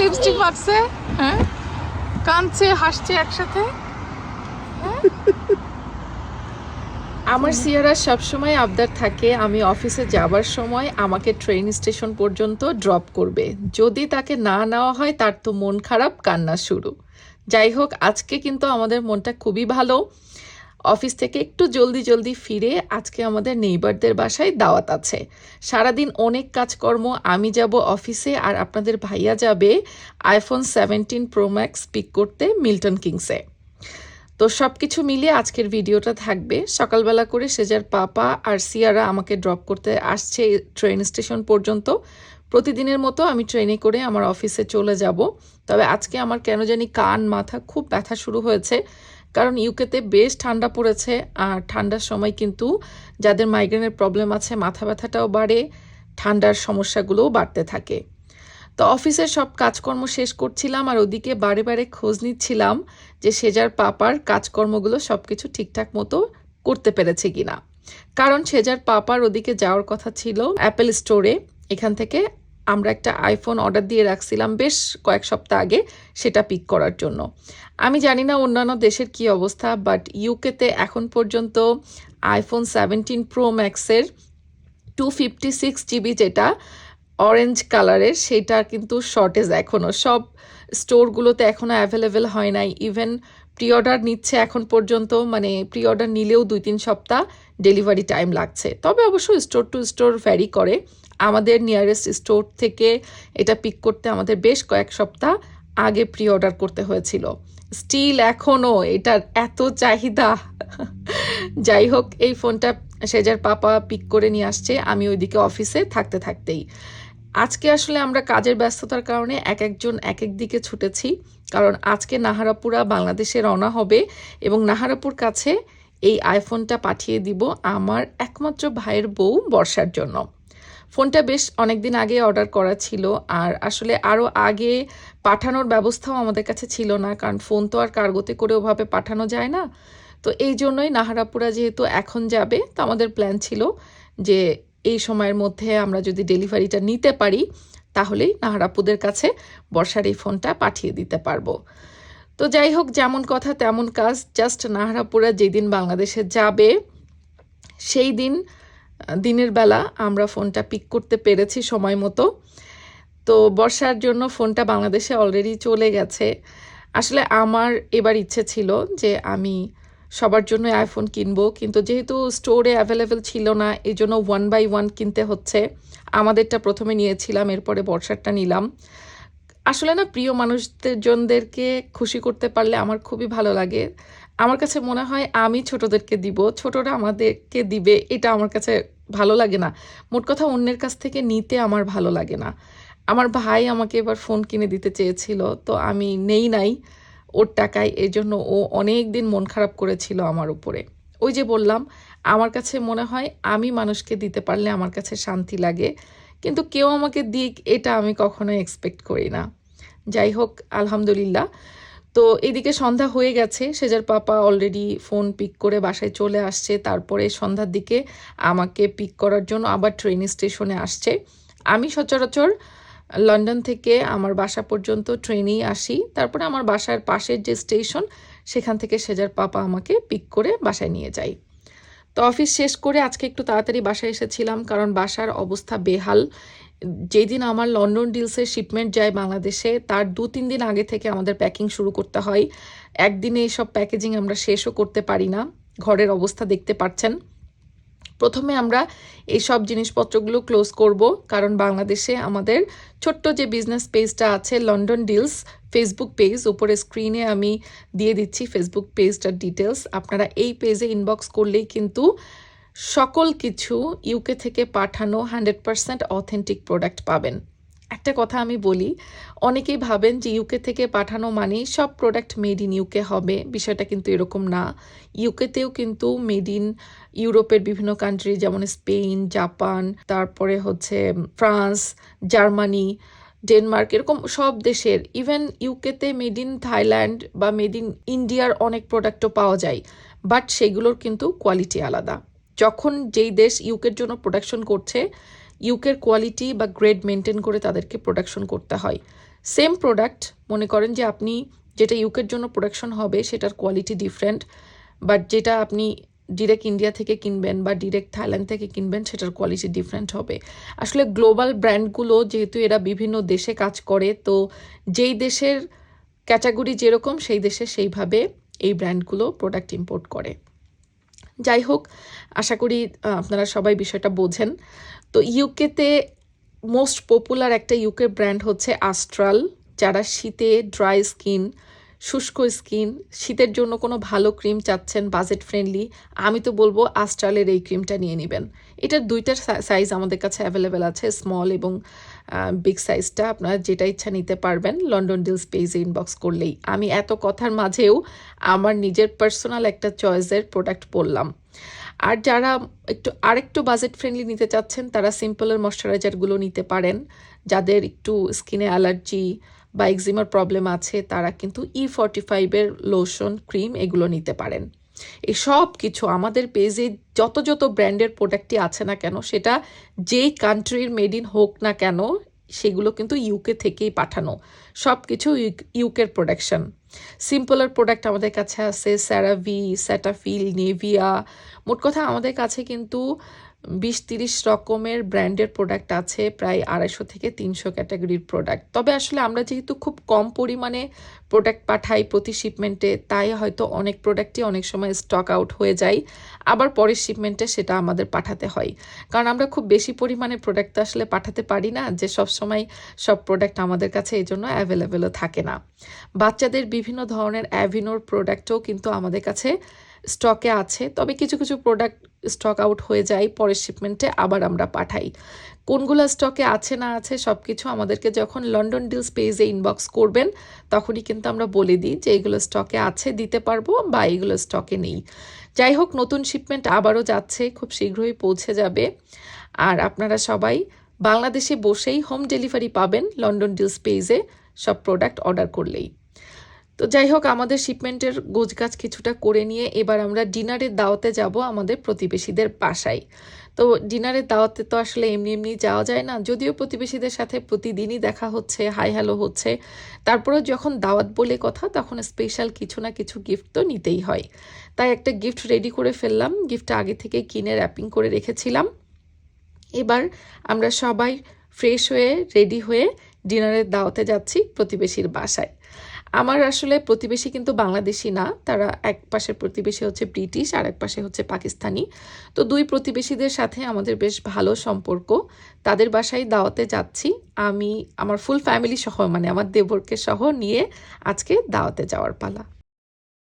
Lipstick মাখছে হ্যাঁ? কাঁদছে হাসছে একসাথে আমার সিয়ারা সবসময় আবদার থাকে, আমি অফিসে যাবার সময় আমাকে ট্রেন স্টেশন পর্যন্ত ড্রপ করবে। যদি তাকে না নেওয়া হয়, তার তো মন খারাপ, কান্না শুরু। যাই হোক, আজকে কিন্তু আমাদের মনটা খুবই ভালো। অফিস থেকে একটু জলদি জলদি ফিরে আজকে আমাদের নেইবারদের বাসায় দাওয়াত আছে। সারাদিন অনেক কাজকর্ম, আমি যাব অফিসে আর আপনাদের ভাইয়া যাবে iPhone seventeen pro max pick করতে মিল্টন কিংসে। তো সব কিছু মিলিয়ে আজকের ভিডিওটা থাকবে। সকালবেলা করে সেজার পাপা আর সিয়ারা আমাকে ড্রপ করতে আসছে ট্রেন স্টেশন পর্যন্ত। প্রতিদিনের মতো আমি ট্রেনে করে আমার অফিসে চলে যাব। তবে আজকে আমার কেন জানি কান, মাথা খুব ব্যথা শুরু হয়েছে। কারণ ইউকেতে বেশ ঠান্ডা পড়েছে আর ঠান্ডার সময় কিন্তু যাদের মাইগ্রেনের প্রবলেম আছে, মাথা ব্যথাটাও বাড়ে, ঠান্ডার সমস্যাগুলোও বাড়তে থাকে। তো অফিসের সব কাজকর্ম শেষ করছিলাম আর ওদিকে বারে বারে খোঁজ নিচ্ছিলাম যে সেজার পাপার কাজকর্মগুলো সব কিছু ঠিকঠাক মতো করতে পেরেছে কিনা। কারণ সেজার পাপার ওদিকে যাওয়ার কথা ছিল অ্যাপেল স্টোরে এখান থেকে আমরা একটা আইফোন অর্ডার দিয়ে রাখছিলাম বেশ কয়েক সপ্তাহ আগে, সেটা পিক করার জন্য। আমি জানি না অন্যান্য দেশের কি অবস্থা বাট ইউকেতে এখন পর্যন্ত আইফোন সেভেন্টিন প্রো ম্যাক্সের টু ফিফটি সিক্স জিবি যেটা অরেঞ্জ কালারের সেটা কিন্তু শর্টেজ এখনও সব স্টোরগুলোতে এখনও অ্যাভেলেবেল হয় নাই। ইভেন প্রি অর্ডার নিচ্ছে এখন পর্যন্ত মানে প্রি অর্ডার নিলেও দুই তিন সপ্তাহ ডেলিভারি টাইম লাগছে। তবে অবশ্য স্টোর টু স্টোর ভ্যারি করে। আমাদের নিয়ারেস্ট স্টোর থেকে এটা পিক করতে আমাদের বেশ কয়েক সপ্তাহ আগে প্রি অর্ডার করতে হয়েছিল। স্টিল এখনও এটার এত চাহিদা। যাই হোক, এই ফোনটা সেজার পাপা পিক করে নিয়ে আসছে, আমি ওইদিকে অফিসে থাকতে থাকতেই। আজকে আসলে আমরা কাজের ব্যস্ততার কারণে এক একজন এক এক দিকে ছুটেছি, কারণ আজকে নাহারাপুরা বাংলাদেশে রওনা হবে এবং নাহারাপুর কাছে এই আইফোনটা পাঠিয়ে দিব আমার একমাত্র ভাইয়ের বউ বর্ষার জন্য। ফোনটা বেশ অনেক দিন আগে অর্ডার করা ছিল। আর আসলে আরও আগে পাঠানোর ব্যবস্থাও আমাদের কাছে ছিল না, কারণ ফোন তো আর কার্গোতে করে ওভাবে পাঠানো যায় না। তো এই জন্যই নাহারাপুরা যেহেতু এখন যাবে, তো আমাদের প্ল্যান ছিল যে এই সময়ের মধ্যে আমরা যদি ডেলিভারিটা নিতে পারি, তাহলেই নাহারাপুদের কাছে বর্ষার এই ফোনটা পাঠিয়ে দিতে পারব। তো যাই হোক, যেমন কথা তেমন কাজ জাস্ট নাহারাপুরা যেদিন বাংলাদেশে যাবে, সেই দিন দিনের বেলা আমরা ফোনটা পিক করতে পেরেছি সময় মতো। তো বর্ষার জন্য ফোনটা বাংলাদেশে অলরেডি চলে গেছে। আসলে আমার এবার ইচ্ছে ছিল যে আমি সবার জন্য আইফোন কিনবো, কিন্তু যেহেতু স্টোরে অ্যাভেলেবেল ছিল না এই জন্য ওয়ান বাই ওয়ান কিনতে হচ্ছে। আমাদেরটা প্রথমে নিয়েছিলাম, এরপরে বর্ষারটা নিলাম। আসলে না প্রিয় মানুষদের জনদেরকে খুশি করতে পারলে আমার খুবই ভালো লাগে। আমার কাছে মনে হয় আমি ছোটদেরকে দিব, ছোটরা আমাদেরকে দিবে, এটা আমার কাছে ভালো লাগে না। মোট কথা অন্যের কাছ থেকে নিতে আমার ভালো লাগে না। আমার ভাই আমাকে এবার ফোন কিনে দিতে চেয়েছিল, তো আমি নেই নাই ওর টাকায় এই জন্য ও অনেক দিন মন খারাপ করেছিল আমার উপরে। ওই যে বললাম, আমার কাছে মনে হয় আমি মানুষকে দিতে পারলে আমার কাছে শান্তি লাগে। কিন্তু কেউ আমাকে দিক, এটা আমি কখনো এক্সপেক্ট করি না। যাই হোক, আলহামদুলিল্লাহ। তো এদিকে সন্ধ্যা হয়ে গেছে, সেজার পাপা অলরেডি ফোন পিক করে বাসায় চলে আসছে, তারপরে সন্ধ্যার দিকে আমাকে পিক করার জন্য আবার ট্রেন স্টেশনে আসছে। আমি সচরাচর লন্ডন থেকে আমার বাসা পর্যন্ত ট্রেনেই আসি, তারপরে আমার বাসার পাশের যে স্টেশন সেখান থেকে সেজার পাপা আমাকে পিক করে বাসায় নিয়ে যায়। তো অফিস শেষ করে আজকে একটু তাড়াতাড়ি বাসায় এসেছিলাম, কারণ বাসার অবস্থা বেহাল। যেদিন আমার লন্ডন ডিলসের শিপমেন্ট যায় বাংলাদেশে, তার দু তিন দিন আগে থেকে আমাদের প্যাকিং শুরু করতে হয়। একদিনে এইসব প্যাকেজিং আমরা শেষও করতে পারি না। ঘরের অবস্থা দেখতে পাচ্ছেন প্রথমে আমরা এই সব জিনিসপত্রগুলো ক্লোজ করব, কারণ বাংলাদেশে আমাদের ছোট্ট যে বিজনেস পেজটা আছে লন্ডন ডিলস ফেসবুক পেজ উপরে স্ক্রিনে আমি দিয়ে দিচ্ছি ফেসবুক পেজটার ডিটেলস আপনারা এই পেজে ইনবক্স করলেই কিন্তু সকল কিছু ইউকে থেকে পাঠানো হান্ড্রেড পারসেন্ট অথেন্টিক প্রোডাক্ট পাবেন। একটা কথা আমি বলি, অনেকেই ভাবেন যে ইউকে থেকে পাঠানো মানেই সব প্রোডাক্ট মেড ইন ইউকে হবে, বিষয়টা কিন্তু এরকম না। ইউকেতেও কিন্তু মেড ইন ইউরোপের বিভিন্ন কান্ট্রি যেমন স্পেন, জাপান, তারপরে হচ্ছে ফ্রান্স, জার্মানি, ডেনমার্ক, এরকম সব দেশের ইভেন ইউকেতে মেড ইন থাইল্যান্ড বা মেড ইন ইন্ডিয়ার অনেক প্রোডাক্টও পাওয়া যায় বাট সেগুলোর কিন্তু কোয়ালিটি আলাদা। যখন যেই দেশ ইউকের জন্য প্রোডাকশন করছে ইউকের কোয়ালিটি বা গ্রেড মেনটেন করে তাদেরকে প্রোডাকশন করতে হয়। সেম প্রোডাক্ট মনে করেন যে আপনি যেটা ইউকের জন্য প্রোডাকশন হবে, সেটার কোয়ালিটি ডিফারেন্ট বাট যেটা আপনি ডিরেক্ট ইন্ডিয়া থেকে কিনবেন বা ডিরেক্ট থাইল্যান্ড থেকে কিনবেন, সেটার কোয়ালিটি ডিফারেন্ট হবে। আসলে গ্লোবাল ব্র্যান্ডগুলো যেহেতু এরা বিভিন্ন দেশে কাজ করে, তো যেই দেশের ক্যাটাগরি যেরকম, সেই দেশে সেইভাবে এই ব্র্যান্ডগুলো প্রোডাক্ট ইম্পোর্ট করে। যাই হোক, আশা করি আপনারা সবাই বিষয়টা বোঝেন। তো ইউকেতে মোস্ট পপুলার একটা ইউকে ব্র্যান্ড হচ্ছে আস্ট্রাল যারা শীতে ড্রাই স্কিন শুষ্ক স্কিন, শীতের জন্য কোনো ভালো ক্রিম চাচ্ছেন বাজেট ফ্রেন্ডলি, আমি তো বলব আস্ট্রালের এই ক্রিমটা নিয়ে নেবেন। এটার দুইটার সাইজ আমাদের কাছে অ্যাভেলেবেল আছে স্মল এবং বিগ সাইজটা আপনারা যেটা ইচ্ছা নিতে পারবেন লন্ডন ডিলস পেজে ইনবক্স করলেই। আমি এত কথার মাঝেও আমার নিজের পার্সোনাল একটা চয়েসের প্রোডাক্ট বললাম। আর যারা একটু, আরেকটু বাজেট ফ্রেন্ডলি নিতে চাচ্ছেন, তারা সিম্পলের ময়শ্চারাইজারগুলো নিতে পারেন। যাদের একটু স্কিনে অ্যালার্জি বা এক্সিমার প্রবলেম আছে, তারা কিন্তু ই ফর্টি ফাইভের লোশন ক্রিম এগুলো নিতে পারেন। এই সব কিছু আমাদের পেজে যত যত ব্র্যান্ডের প্রোডাক্টই আছে না কেন, সেটা যেই কান্ট্রির মেড ইন হোক না কেন, সেগুলো কিন্তু ইউকে থেকেই পাঠানো। সব কিছু ইউকের প্রোডাকশন সিম্পলের প্রোডাক্ট আমাদের কাছে আছে স্যারাভি স্যাটাফিল নেভিয়া মোট কথা আমাদের কাছে কিন্তু বিশ তিরিশ রকমের ব্র্যান্ডের প্রোডাক্ট আছে, প্রায় আড়াইশো থেকে তিনশো ক্যাটাগরির প্রোডাক্ট। তবে আসলে আমরা যেহেতু খুব কম পরিমাণে প্রোডাক্ট পাঠাই প্রতি শিপমেন্টে, তাই হয়তো অনেক প্রোডাক্টই অনেক সময় স্টক আউট হয়ে যায়। আবার পরের শিপমেন্টে সেটা আমাদের পাঠাতে হয়। কারণ আমরা খুব বেশি পরিমাণে প্রোডাক্ট আসলে পাঠাতে পারি না, যে সব সময় সব প্রোডাক্ট আমাদের কাছে এই জন্য অ্যাভেলেবেলও থাকে না। বাচ্চাদের বিভিন্ন ধরনের অ্যাভিনোর প্রোডাক্টও কিন্তু আমাদের কাছে স্টকে আছে। তবে কিছু কিছু প্রোডাক্ট স্টক আউট হয়ে যায়, পরের শিপমেন্টে আবার আমরা পাঠাই। কোনগুলো স্টকে আছে, না আছে সব কিছু আমাদেরকে যখন লন্ডন ডিলস পেজে ইনবক্স করবেন, তখনই কিন্তু আমরা বলে দিই যে এগুলো স্টকে আছে, দিতে পারব বা এগুলো স্টকে নেই। যাই হোক, নতুন শিপমেন্ট আবারও যাচ্ছে, খুব শীঘ্রই পৌঁছে যাবে। আর আপনারা সবাই বাংলাদেশে বসেই হোম ডেলিভারি পাবেন লন্ডন ডিলস পেজে সব প্রোডাক্ট অর্ডার করলেই। তো যাই হোক, আমাদের শিপমেন্টের গোছগাছ কিছুটা করে নিয়ে এবার আমরা ডিনারের দাওয়াতে যাব আমাদের প্রতিবেশীদের বাসায়। তো ডিনারের দাওয়াতে তো আসলে এমনি এমনি যাওয়া যায় না, যদিও প্রতিবেশীদের সাথে প্রতিদিনই দেখা হচ্ছে হাই হ্যালো হচ্ছে। তারপরেও যখন দাওয়াত বলে কথা, তখন স্পেশাল কিছু না কিছু গিফট তো নিতেই হয়। তাই একটা গিফট রেডি করে ফেললাম গিফটটা আগে থেকে কিনে র্যাপিং করে রেখেছিলাম। এবার আমরা সবাই ফ্রেশ হয়ে রেডি হয়ে ডিনারের দাওয়াতে যাচ্ছি প্রতিবেশীর বাসায়। আমার আসলে প্রতিবেশী কিন্তু বাংলাদেশি না। তারা এক পাশের প্রতিবেশী হচ্ছে ব্রিটিশ, আর এক পাশে হচ্ছে পাকিস্তানি। তো দুই প্রতিবেশীদের সাথে আমাদের বেশ ভালো সম্পর্ক। তাদের বাসায় দাওয়াতে যাচ্ছি। আমি, আমার ফুল ফ্যামিলি সহ মানে আমার দেবরকে সহ নিয়ে আজকে দাওয়াতে যাওয়ার পালা।